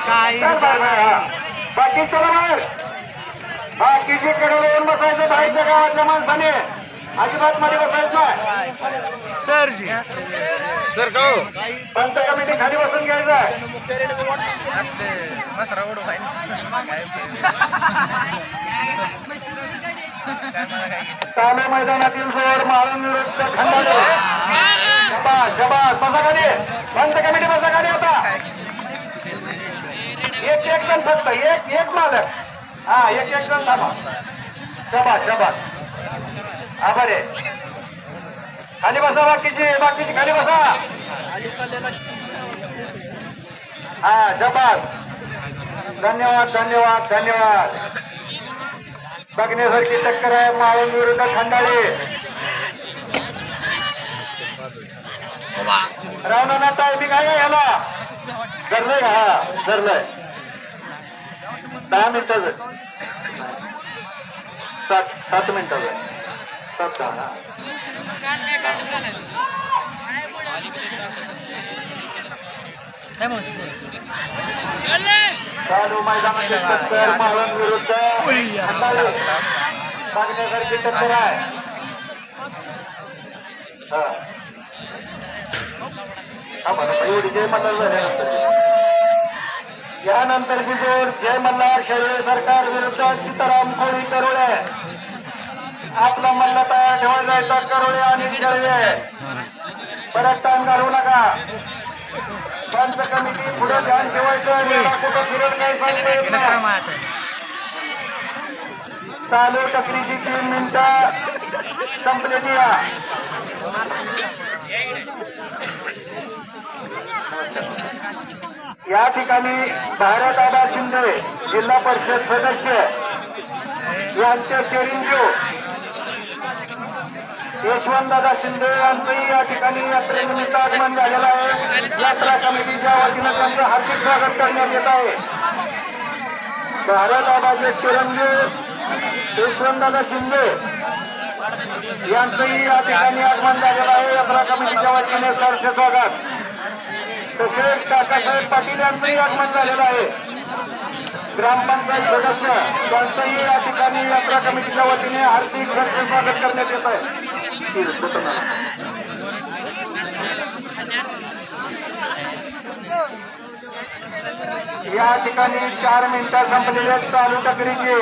काही. हा. बाकी चला बाहेर बाकीचे कडे येऊन बसायचं बाहेरच्या गावातल्या माणसाने अजिबात मध्ये बसायचं नाही. सरजी. सर का हो? पंच कमिटी खाली बसून घ्यायचं चालू मैदानातील जोर मारून विरुद्ध खंडाळे. शबास शबास. बसा खाली पंच कमिटी बसा खाली होता एक एक जण फक्त एक एक मालक. हा एक एक जण थांबा. शबास शबास. आभार आहे खाली बसा बाकीची बाकीची. खाली बसा. हा शबास. धन्यवाद धन्यवाद धन्यवाद. बघण्यासारखी टक्कर आहे माळून विरुद्ध खंडाळी. रावणाना टायमिंग आहे याला? धरलंय का हा धरलंय दहा मिनिटाचं सात सात मिनिटाचं सात दहा चालू मैदानाचे टक्कर माळून विरुद्ध खंडाळे टक्कर आहे. हा. बरं, एवढी जय मल्हार झाल्यानंतर यानंतरची जोर जय मल्हार शरीर सरकार विरुद्ध सीताराम कोळी करोळे. आपला मल्ल तयार ठेवायचा करोळे आणि करोळे परत टाइम घालवू नका. पंच कमिटी पुढे ध्यान ठेवायचं कुठं फिरत नाही. चालू टकरीची तीन मिनिटं. संपलेली या ठिकाणी भारत शिंदे जिल्हा परिषद सदस्य यांचे चिरंजीव यशवंतदादा शिंदे यांचंही या ठिकाणी यात्रेनिमित्त आगमन झालेलं आहे. यात्रा कमिटीच्या वतीनं त्यांचं हार्दिक स्वागत करण्यात येत आहे. भारत चिरंजीव यशवंतदादा शिंदे यांचंही या ठिकाणी आगमन झालेलं आहे. यात्रा कमिटीच्या वतीने सहर्ष स्वागत. तसेच काकासाहेब पाटील यांचंही आगमन झालेलं आहे. ग्रामपंचायत सदस्य त्यांचंही या ठिकाणी यात्रा कमिटीच्या वतीने हार्दिक सहर्ष स्वागत करण्यात येत आहे. या ठिकाणी चार मिनिटात संपलेल्या चालू टकरीची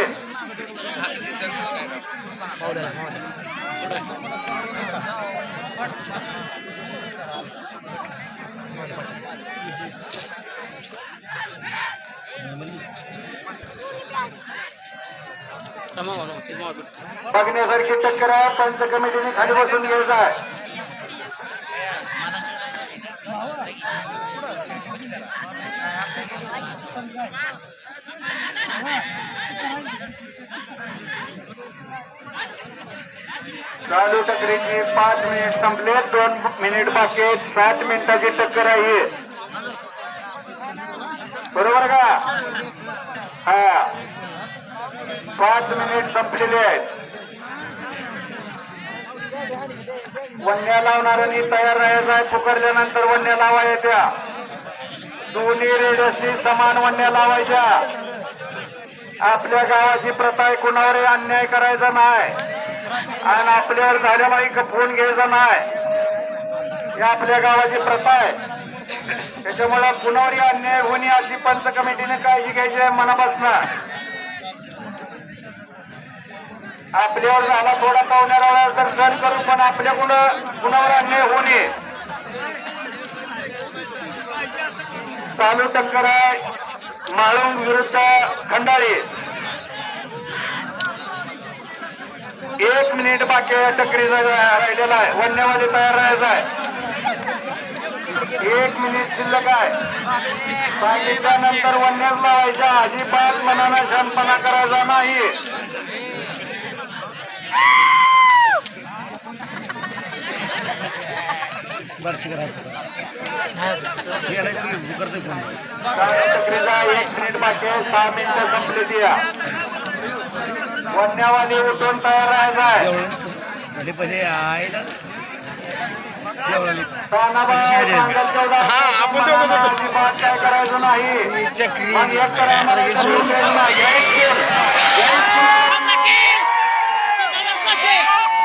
बघण्यासारखी टक्कर आहे पंच कमिटीने खाली बसून घ्यायचं आहे Thank you. राजू टकरीची पाच मिनिट संपले दोन मिनिट बाकी आहेत. सात मिनिटाची टक्कर आहे बरोबर का? हा. पाच मिनिट संपलेले आहेत. वन्या लावणाऱ्यांनी तयार राहायचा आहे पुकारल्यानंतर वन्या लावा येत्या. दोन्ही असतील समान वन्या लावायच्या. आपल्या गावाची प्रथा आहे कुणावरही अन्याय करायचा नाही. आणि आपल्यावर झालेला एक फोन घ्यायचा नाही. ही आपल्या गावाची प्रथा आहे. त्याच्यामुळे कुणावरही अन्याय होणे अशी पंच कमिटीने काळजी घ्यायची आहे मनापासून. आपल्यावर झाला थोडा पाहुण्याला वेळा तर सण करू पण आपल्याकडं कुणावर अन्याय होऊ नये. चालू टक्कर आहे. माळुंग विरुद्ध खंडाळी. एक मिनिट बाकी आहे टकरीचा राहिलेला आहे. वन्यवादी तयार राहायचा आहे. एक मिनिट शिल्लक आहे. बाकीच्या नंतर वन्याच लावायच्या अजिबात मनानं शांतपणा करायचा नाही. बरं करा गेला की करते टकरीचा एक मिनिट बाकी आहे. सहा मिनिटं संपली उठून तयार राहायचा भले आईला हा, करायचं नाही चक्री नाही.